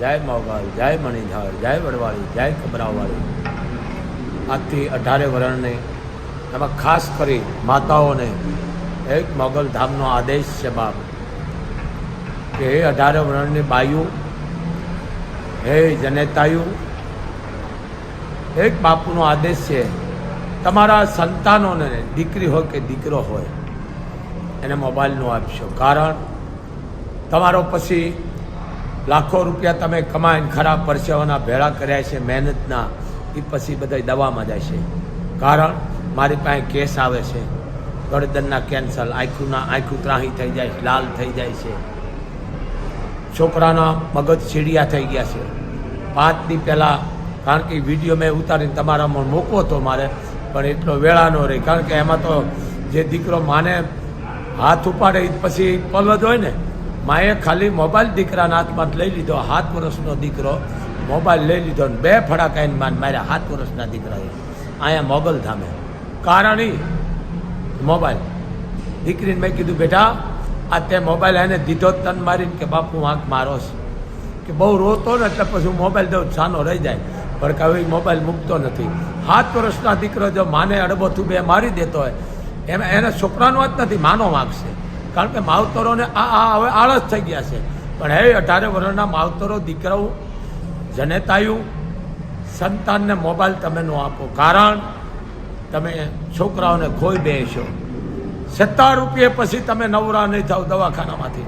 જય મોગલ જય મણિધર, જય વડવાળી, જય ખબરાવાળી આજથી અઢારે વરણને એમાં ખાસ કરી માતાઓને એક મોગલ ધામનો આદેશ છે બાપ. કે હે અઢારે વરણની બાયું, હે જનેતાયું, એક બાપુનો આદેશ છે, તમારા સંતાનોને દીકરી હોય કે દીકરો હોય, એને મોબાઈલ ન આપશો. કારણ, તમારો પછી લાખો રૂપિયા તમે કમાઈને ખરાબ પરસેવાના ભેળા કર્યા છે, મહેનતના એ પછી બધા દવામાં જાય છે. કારણ મારી પાસે કેસ આવે છે. ગળદનના કેન્સર આંખુના, આંખું ત્રાહી થઈ જાય છે, લાલ થઈ જાય છે. છોકરાના મગજ સીડિયા થઈ ગયા છે. પાંચ દી પહેલાં, કારણ કે વીડિયો મેં ઉતારીને તમારામાં મૂકવો હતો મારે, પણ એટલો વેળા ન રહી. કારણ કે એમાં તો જે દીકરો માને હાથ ઉપાડે પછી પલદ હોય ને માએ ખાલી મોબાઈલ દીકરાના હાથમાં લઈ લીધો. સાત વર્ષનો દીકરો મોબાઈલ લઈ લીધો ને બે ફડાકા એને માન માર્યા. સાત વર્ષના દીકરાએ. અહીંયા મોગલ ધામે. કારણ એ મોબાઈલ. દીકરીને મેં કીધું, બેટા, આ તે મોબાઈલ એને દીધો તન મારીને કે બાપુ આંખ મારો છે. કે બહુ રોતો ને એટલે પછી મોબાઈલ દઉં, છાનો રહી જાય. પણ કે હવે મોબાઈલ મૂકતો નથી. સાત વર્ષના દીકરો જો માને અડબોથું બે મારી દેતો હોય, એમ એને છોકરાનો જ નથી, માનો છે કારણ કે માવતરોને આ આ હવે આળસ થઈ ગયા છે. પણ હે અઢારે વર્ષના માવતરો દીકરાઓ જનેતાયું સંતાનને મોબાઈલ તમે ન આપો. કારણ તમે છોકરાઓને ખોઈ બેસો. સત્તા રૂપિયે પછી તમે નવરા નહીં થાવ દવાખાનામાંથી.